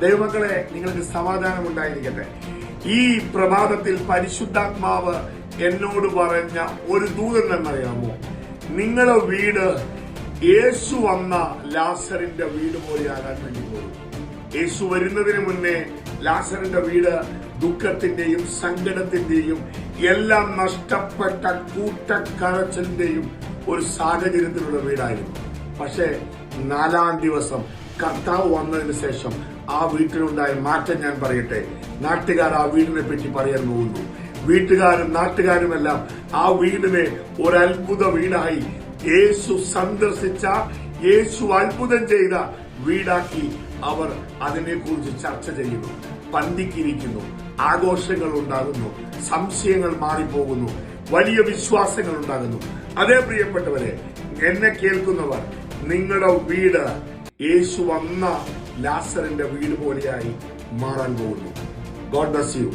ദൈവമക്കളെ നിങ്ങൾക്ക് സമാധാനം ഉണ്ടായിരിക്കട്ടെ ഈ പ്രഭാതത്തിൽ പരിശുദ്ധാത്മാവ് എന്നോട് പറഞ്ഞ ഒരു ദൂതൻ എന്നറിയാമോ? നിങ്ങളുടെ വീട് യേശു വന്ന ലാസറിന്റെ വീട് പോലെയാകാൻ വേണ്ടി പോകും. യേശു വരുന്നതിന് മുന്നേ ലാസറിന്റെ വീട് ദുഃഖത്തിന്റെയും സങ്കടത്തിന്റെയും എല്ലാം നഷ്ടപ്പെട്ട കൂട്ടക്കരച്ചിന്റെയും ഒരു സാഹചര്യത്തിലുള്ള വീടായിരുന്നു. പക്ഷേ നാലാം ദിവസം കർത്താവ് വന്നതിന് ശേഷം ആ വീട്ടിലുണ്ടായ മാറ്റം ഞാൻ പറയട്ടെ. നാട്ടുകാർ ആ വീടിനെ പറ്റി പറയാൻ പോകുന്നു. വീട്ടുകാരും നാട്ടുകാരുമെല്ലാം ആ വീടിനെ ഒരു അത്ഭുത വീടായി യേശു സന്ദർശിച്ച യേശു അത്ഭുതം ചെയ്ത വീടാക്കി അവർ അതിനെക്കുറിച്ച് ചർച്ച ചെയ്യുന്നു. പന്തിക്കിരിക്കുന്നു. ആഘോഷങ്ങൾ ഉണ്ടാകുന്നു. സംശയങ്ങൾ മാറിപ്പോകുന്നു. വലിയ വിശ്വാസങ്ങൾ ഉണ്ടാകുന്നു. അതേ പ്രിയപ്പെട്ടവരെ എന്നെ കേൾക്കുന്നവർ നിങ്ങളുടെ വീട് യേശു വന്ന ലാസറിന്റെ വീട് പോലെയായി മാറാൻ പോകുന്നു. God bus U